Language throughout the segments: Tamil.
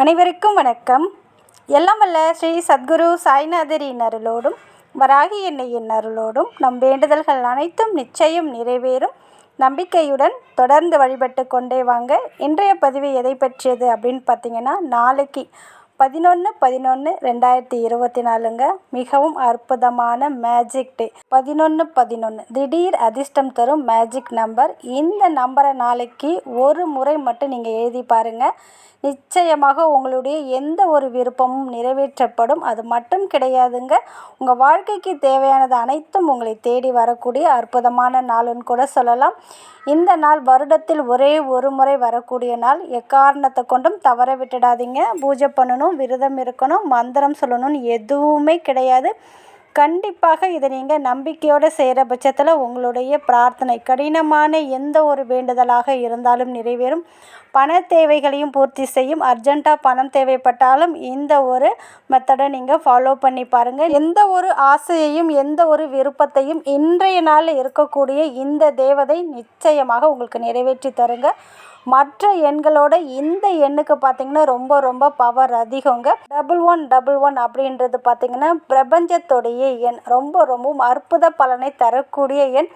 அனைவருக்கும் வணக்கம். எல்லாம் வல்ல ஸ்ரீ சத்குரு சாய்நாதரின் அருளோடும் வராகி எண்ணெயின் அருளோடும் நம் வேண்டுதல்கள் அனைத்தும் நிச்சயம் நிறைவேறும். நம்பிக்கையுடன் தொடர்ந்து வழிபட்டு கொண்டே வாங்க. இன்றைய பதிவு எதை பற்றியது அப்படின்னு பார்த்தீங்கன்னா நாளைக்கு பதினொன்று பதினொன்று ரெண்டாயிரத்தி இருபத்தி நாலுங்க. மிகவும் அற்புதமான மேஜிக் டே பதினொன்று பதினொன்று திடீர் அதிர்ஷ்டம் தரும் மேஜிக் நம்பர் இந்த நம்பரை நாளைக்கு ஒரு முறை மட்டும் நீங்கள் எழுதி பாருங்கள் நிச்சயமாக உங்களுடைய எந்த ஒரு விருப்பமும் நிறைவேற்றப்படும். அது மட்டும் கிடையாதுங்க. உங்கள் வாழ்க்கைக்கு தேவையானது அனைத்தும் உங்களை தேடி வரக்கூடிய அற்புதமான நாளுன்னு கூட சொல்லலாம். இந்த நாள் வருடத்தில் ஒரே ஒரு முறை வரக்கூடிய நாள். எக்காரணத்தை கொண்டும் தவற விட்டுடாதீங்க. பூஜை பண்ணணும். விரதம் இருக்கணும் மந்திரம் சொல்லணும்னு எதுவுமே கிடையாது. கண்டிப்பாக இதை நீங்கள் நம்பிக்கையோடு செய்கிற பட்சத்தில் உங்களுடைய பிரார்த்தனை கடினமான எந்த ஒரு வேண்டுதலாக இருந்தாலும் நிறைவேறும். பண தேவைகளையும் பூர்த்தி செய்யும் அர்ஜெண்ட்டாக பணம் தேவைப்பட்டாலும் இந்த ஒரு மெத்தடை நீங்கள் ஃபாலோ பண்ணி பாருங்கள் எந்த ஒரு ஆசையையும் எந்த ஒரு விருப்பத்தையும் இன்றைய நாளில் இருக்கக்கூடிய இந்த தேவதை நிச்சயமாக உங்களுக்கு நிறைவேற்றி தருங்க. மற்ற எண்களோட இந்த எண்ணுக்கு பார்த்திங்கன்னா ரொம்ப ரொம்ப பவர் அதிகங்க. டபுள் ஒன் டபுள் ஒன் அப்படின்றது பார்த்திங்கன்னா பிரபஞ்சத்துடைய எண். ரொம்ப ரொம்பவும் அற்புத பலனை தரக்கூடிய எண்.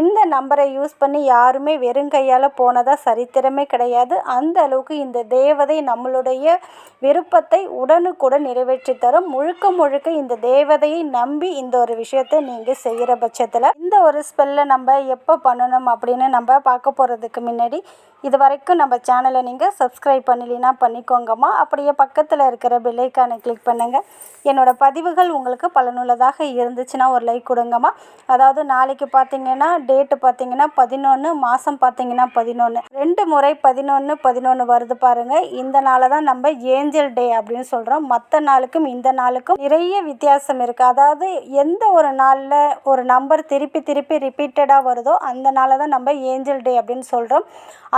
இந்த நம்பரை யூஸ் பண்ணி யாருமே வெறுங்கையால் போனதாக சரித்திரமே கிடையாது. அந்த அளவுக்கு இந்த தேவதை நம்மளுடைய விருப்பத்தை உடனுக்குடன் நிறைவேற்றி தரும். முழுக்க முழுக்க இந்த தேவதையை நம்பி இந்த ஒரு விஷயத்தை நீங்கள் செய்கிற பட்சத்தில் இந்த ஒரு ஸ்பெல்லை நம்ம எப்போ பண்ணணும் அப்படின்னு நம்ம பார்க்க போகிறதுக்கு முன்னாடி இது வரைக்கும் நம்ம சேனலை நீங்கள் சப்ஸ்கிரைப் பண்ணலைன்னா பண்ணிக்கோங்கம்மா. அப்படியே பக்கத்தில் இருக்கிற பெல்லைக்கானை கிளிக் பண்ணுங்கள் என்னோடய பதிவுகள் உங்களுக்கு பலனுள்ளதாக இருந்துச்சுன்னா ஒரு லைக் கொடுங்கம்மா. அதாவது நாளைக்கு பார்த்தீங்கன்னா டேட்டு பார்த்தீங்கன்னா பதினொன்று மாதம் பார்த்தீங்கன்னா பதினொன்று ரெண்டு முறை பதினொன்று பதினொன்று வருது பாருங்கள் இந்த நாளை தான் நம்ம ஏஞ்சல் டே அப்படின்னு சொல்கிறோம் மற்ற நாளுக்கும் இந்த நாளுக்கும் நிறைய வித்தியாசம் இருக்குது அதாவது எந்த ஒரு நாளில் ஒரு நம்பர் திருப்பி திருப்பி ரிப்பீட்டடாக வருதோ அந்த நாளை தான் நம்ம ஏஞ்சல் டே அப்படின்னு சொல்கிறோம்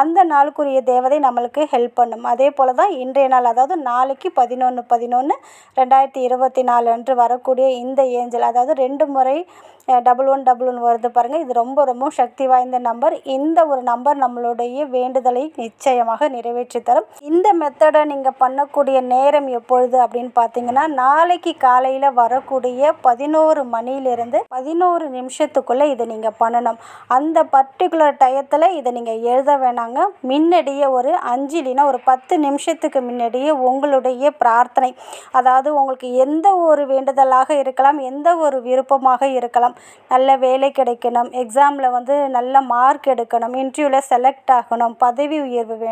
அந்த நாளுக்குரிய தேவதை நம்மளுக்கு ஹெல்ப் பண்ணும். அதே போல் தான் இன்றைய நாள் அதாவது நாளைக்கு பதினொன்று பதினொன்று ரெண்டாயிரத்தி இருபத்தி நாலு அன்று வரக்கூடிய இந்த ஏஞ்சல் அதாவது ரெண்டு முறை டபுள் ஒன் டபுள் ஒன் வருது பாருங்கள் இது ரொம்ப ரொம்ப சக்தி வாய்ந்த நம்பர். இந்த ஒரு நம்பர் நம்மளுடைய வேண்டுதலை நிச்சயம் நிச்சயமாக நிறைவேற்றி தரும். இந்த மெத்தடை நீங்கள் பண்ணக்கூடிய நேரம் எப்பொழுது அப்படின்னு பார்த்தீங்கன்னா நாளைக்கு காலையில் வரக்கூடிய பதினோரு மணிலிருந்து பதினோரு நிமிஷத்துக்குள்ளே இதை நீங்கள் பண்ணணும். அந்த பர்டிகுலர் டயத்தில் இதை நீங்கள் எழுத வேணாங்க. முன்னாடியே ஒரு அஞ்சு இல்லைன்னா ஒரு பத்து நிமிஷத்துக்கு முன்னாடியே உங்களுடைய பிரார்த்தனை. அதாவது உங்களுக்கு எந்த ஒரு வேண்டுதலாக இருக்கலாம் எந்த ஒரு விருப்பமாக இருக்கலாம். நல்ல வேலை கிடைக்கணும். எக்ஸாமில் வந்து நல்ல மார்க் எடுக்கணும். இன்டர்வியூவில் செலக்ட் ஆகணும். பதவி உயர்வு வேணும்.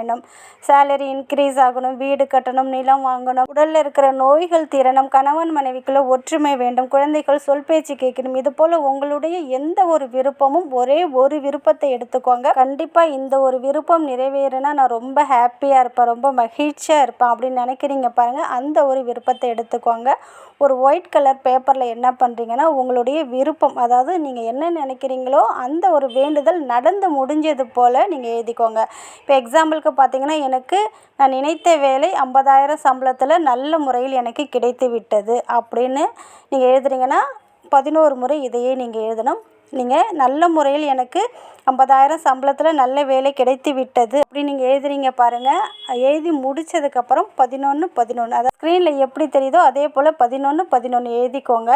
சேலரி இன்க்ரீஸ் ஆகணும் வீடு கட்டணும் நிலம் வாங்கணும். உடலில் இருக்கிற நோய்கள் தீரணும். கணவன் மனைவிக்குள்ள ஒற்றுமை வேண்டும். குழந்தைகள் சொல் பேச்சு கேட்கணும். இது போல் உங்களுடைய எந்த ஒரு விருப்பமும் ஒரே ஒரு விருப்பத்தை எடுத்துக்கோங்க. கண்டிப்பாக இந்த ஒரு விருப்பம் நிறைவேறினா நான் ரொம்ப ஹாப்பியாக இருப்பேன். ரொம்ப மகிழ்ச்சியாக இருப்பேன் அப்படின்னு நினைக்கிறீங்க பாருங்கள் அந்த ஒரு விருப்பத்தை எடுத்துக்கோங்க. ஒரு ஒயிட் கலர் பேப்பரில் என்ன பண்ணுறீங்கன்னா உங்களுடைய விருப்பம் அதாவது நீங்கள் என்ன நினைக்கிறீங்களோ அந்த ஒரு வேண்டுதல் நடந்து முடிஞ்சது போல் நீங்கள் எழுதிக்கோங்க. இப்போ எக்ஸாம்பிளுக்கு பார்த்தீங்கன்னா எனக்கு நான் நினைத்த வேலை ஐம்பதாயிரம் சம்பளத்தில் நல்ல முறையில் எனக்கு கிடைத்து விட்டது அப்படின்னு நீங்கள் எழுதுறீங்கன்னா பதினோரு முறை இதையே நீங்கள் எழுதணும். நீங்கள் நல்ல முறையில் எனக்கு ஐம்பதாயிரம் சம்பளத்தில் நல்ல வேலை கிடைத்து விட்டது. அப்படி நீங்கள் எழுதுறீங்க பாருங்கள் எழுதி முடித்ததுக்கப்புறம் பதினொன்று பதினொன்று அதாவது ஸ்க்ரீனில் எப்படி தெரியுதோ அதே போல் பதினொன்று பதினொன்று எழுதிக்கோங்க.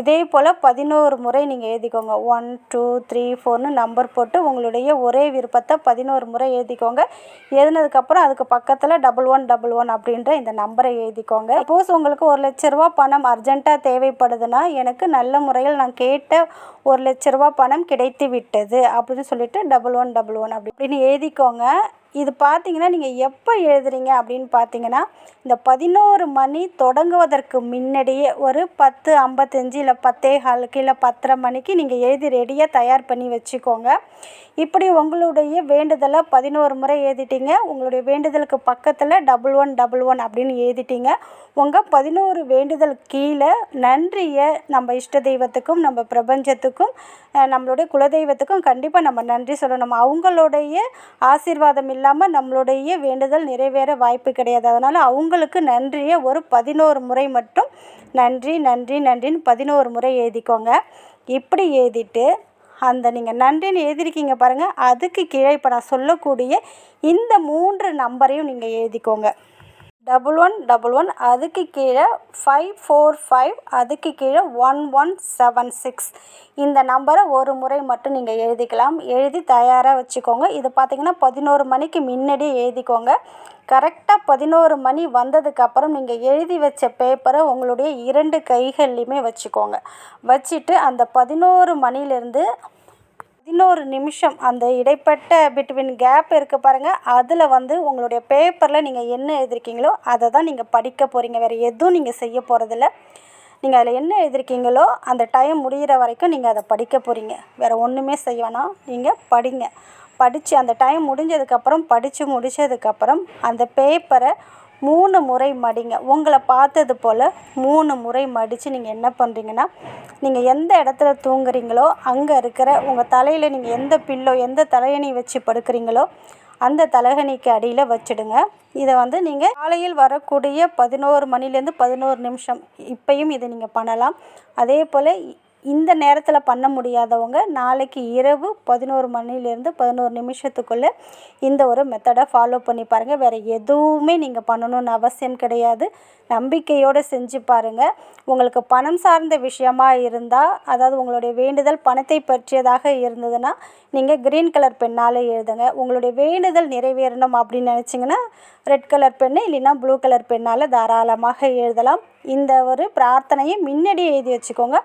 இதே போல் பதினோரு முறை நீங்கள் எழுதிக்கோங்க. ஒன் டூ த்ரீ ஃபோர்னு நம்பர் போட்டு உங்களுடைய ஒரே விருப்பத்தை பதினோரு முறை எழுதிக்கோங்க. எழுதினதுக்கப்புறம் அதுக்கு பக்கத்தில் டபுள் ஒன் டபுள் ஒன் அப்படின்ற இந்த நம்பரை எழுதிக்கோங்க. சப்போஸ் உங்களுக்கு ஒரு லட்ச ரூபா பணம் அர்ஜென்ட்டாக தேவைப்படுதுன்னா எனக்கு நல்ல முறையில் நான் கேட்ட ஒரு லட்ச ரூபா பணம் கிடைத்து விட்டது அப்படின்னு சொல்லிட்டு டபுள் ஒன் டபுள் ஒன் அப்படி அப்படின்னு எழுதிக்கோங்க. இது பார்த்தீங்கன்னா நீங்கள் எப்போ எழுதுறீங்க அப்படின்னு பார்த்தீங்கன்னா இந்த பதினோரு மணி தொடங்குவதற்கு முன்னாடியே ஒரு பத்து ஐம்பத்தஞ்சு இல்லை பத்தே காலுக்கு இல்லை பத்தரை மணிக்கு நீங்கள் எழுதி ரெடியாக தயார் பண்ணி வச்சுக்கோங்க. இப்படி உங்களுடைய வேண்டுதலை பதினோரு முறை எழுதிட்டீங்க. உங்களுடைய வேண்டுதலுக்கு பக்கத்தில் டபுள் ஒன் டபுள் ஒன் அப்படின்னு எழுதிட்டீங்க. உங்கள் பதினோரு வேண்டுதல் கீழே நன்றியை நம்ம இஷ்ட தெய்வத்துக்கும் நம்ம பிரபஞ்சத்துக்கும் நம்மளுடைய குலதெய்வத்துக்கும் கண்டிப்பாக நம்ம நன்றி சொல்லணும். அவங்களுடைய ஆசீர்வாதம் இல்லை இல்லாமல் நம்மளுடைய வேண்டுதல் நிறைவேற வாய்ப்பு கிடையாது. அதனால் அவங்களுக்கு நன்றியை ஒரு பதினோரு முறை மட்டும் நன்றி நன்றி நன்றின்னு பதினோரு முறை எழுதிக்கோங்க. இப்படி எழுதிட்டு அந்த நீங்கள் நன்றின்னு எழுதிருக்கீங்க பாருங்கள் அதுக்கு கீழே இப்போ நான் சொல்லக்கூடிய இந்த மூன்று நம்பரையும் நீங்கள் எழுதிக்கோங்க. டபுள் ஒன் டபுள் ஒன் அதுக்கு கீழே ஃபைவ் ஃபோர் ஃபைவ் அதுக்கு கீழே ஒன் ஒன் செவன் சிக்ஸ் இந்த நம்பரை ஒரு முறை மட்டும் நீங்கள் எழுதிக்கலாம். எழுதி தயாராக வச்சுக்கோங்க. இது பார்த்திங்கன்னா பதினோரு மணிக்கு முன்னாடியே எழுதிக்கோங்க. கரெக்டாக பதினோரு மணி வந்ததுக்கப்புறம் நீங்கள் எழுதி வச்ச பேப்பரை உங்களுடைய இரண்டு கைகள்லையுமே வச்சுக்கோங்க. வச்சுட்டு அந்த பதினோரு மணிலேருந்து பதினோரு நிமிஷம் அந்த இடைப்பட்ட பிட்வீன் கேப் இருக்குது பாருங்கள் அதில் வந்து உங்களுடைய பேப்பரில் நீங்கள் என்ன எழுதிருக்கீங்களோ அதை தான் நீங்கள் படிக்க போகிறீங்க வேறு எதுவும் நீங்கள் செய்ய போகிறதில்ல நீங்கள் அதில் என்ன எழுதிருக்கீங்களோ அந்த டைம் முடிகிற வரைக்கும் நீங்கள் அதை படிக்க போகிறீங்க வேறு ஒன்றுமே செய்ய வேணாம். நீங்கள் படிங்க. படித்து அந்த டைம் முடிஞ்சதுக்கப்புறம் படித்து முடித்ததுக்கப்புறம் அந்த பேப்பரை மூணு முறை மடிங்க. உங்களை பார்த்தது போல் மூணு முறை மடித்து நீங்கள் என்ன பண்ணுறீங்கன்னா நீங்கள் எந்த இடத்துல தூங்குறீங்களோ அங்கே இருக்கிற உங்கள் தலையில் நீங்கள் எந்த பில்லோ எந்த தலையணி வச்சு படுக்கிறீங்களோ அந்த தலகணிக்கு அடியில் வச்சுடுங்க. இதை வந்து நீங்கள் காலையில் வரக்கூடிய பதினோரு மணிலேருந்து பதினோரு நிமிஷம் இப்பையும் இதை நீங்கள் பண்ணலாம். அதே போல் இந்த நேரத்தில் பண்ண முடியாதவங்க நாளைக்கு இரவு பதினோரு மணிலேருந்து பதினோரு நிமிஷத்துக்குள்ளே இந்த ஒரு மெத்தடை ஃபாலோ பண்ணி பாருங்கள் வேறு எதுவுமே நீங்கள் பண்ணணும்னு அவசியம் கிடையாது. நம்பிக்கையோடு செஞ்சு பாருங்கள் உங்களுக்கு பணம் சார்ந்த விஷயமா இருந்தால் அதாவது உங்களுடைய வேண்டுதல் பணத்தை பற்றியதாக இருந்ததுன்னா நீங்கள் க்ரீன் கலர் பெண்ணால் எழுதுங்க. உங்களுடைய வேண்டுதல் நிறைவேறணும் அப்படின்னு நினச்சிங்கன்னா ரெட் கலர் பெண்ணு இல்லைன்னா ப்ளூ கலர் பெண்ணால் தாராளமாக எழுதலாம். இந்த ஒரு பிரார்த்தனையை முன்னாடி எழுதி வச்சுக்கோங்க.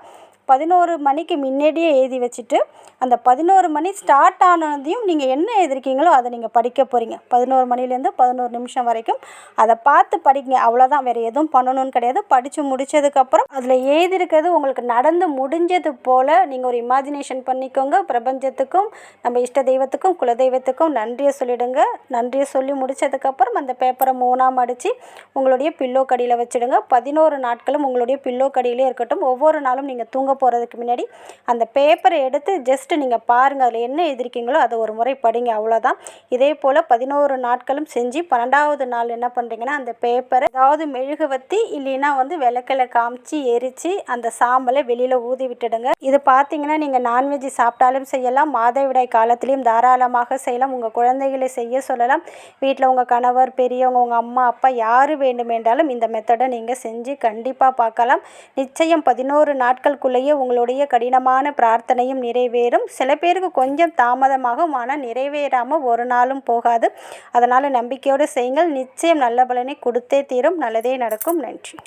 பதினோரு மணிக்கு முன்னாடியே எழுதி வச்சுட்டு அந்த பதினோரு மணி ஸ்டார்ட் ஆனதையும் நீங்கள் என்ன எழுதிருக்கீங்களோ அதை நீங்கள் படிக்க போகிறீங்க பதினோரு மணிலேருந்து பதினோரு நிமிஷம் வரைக்கும் அதை பார்த்து படிங்க. அவ்வளோதான் வேறு எதுவும் பண்ணணும்னு கிடையாது. படித்து முடித்ததுக்கப்புறம் அதில் எழுதியிருக்கிறது உங்களுக்கு நடந்து முடிஞ்சது போல் நீங்கள் ஒரு இமேஜினேஷன் பண்ணிக்கோங்க. பிரபஞ்சத்துக்கும் நம்ம இஷ்ட தெய்வத்துக்கும் குலதெய்வத்துக்கும் நன்றியை சொல்லிவிடுங்க நன்றியை சொல்லி முடித்ததுக்கப்புறம் அந்த பேப்பரை மூணாக மடித்து உங்களுடைய பில்லோ கடியில் வச்சுடுங்க. பதினோரு நாட்களும் உங்களுடைய பில்லோ கடியிலே இருக்கட்டும். ஒவ்வொரு நாளும் நீங்கள் தூங்க போகிறதுக்கு முன்னாடி அந்த பேப்பரை எடுத்து ஜஸ்ட்டு நீங்கள் பாருங்கள் அதில் என்ன எழுதிருக்கீங்களோ அதை ஒரு முறை படிங்க அவ்வளோதான் இதே போல் பதினோரு நாட்களும் செஞ்சு பன்னெண்டாவது நாள் என்ன பண்ணுறீங்கன்னா அந்த பேப்பரை ஏதாவது மெழுகுவத்தி இல்லைன்னா வந்து விளக்கில் காமிச்சு எரித்து அந்த சாம்பலை வெளியில் ஊதி விட்டுடுங்க. இது பார்த்தீங்கன்னா நீங்கள் நான்வெஜ் சாப்பிட்டாலும் செய்யலாம் மாதவிடாய் காலத்துலேயும் தாராளமாக செய்யலாம் உங்கள் குழந்தைகளை செய்ய சொல்லலாம். வீட்டில் உங்கள் கணவர் பெரியவங்க உங்கள் அம்மா அப்பா யார் வேண்டுமென்றாலும் இந்த மெத்தடை நீங்கள் செஞ்சு கண்டிப்பாக பார்க்கலாம். நிச்சயம் பதினோரு நாட்களுக்குள்ளேயே உங்களுடைய கடினமான பிரார்த்தனையும் நிறைவேறும். சில பேருக்கு கொஞ்சம் தாமதமாகும் ஆனால் நிறைவேறாமல் ஒரு நாளும் போகாது. அதனால் நம்பிக்கையோடு செய்யுங்கள். நிச்சயம் நல்ல பலனை கொடுத்தே தீரும். நல்லதே நடக்கும். நன்றி.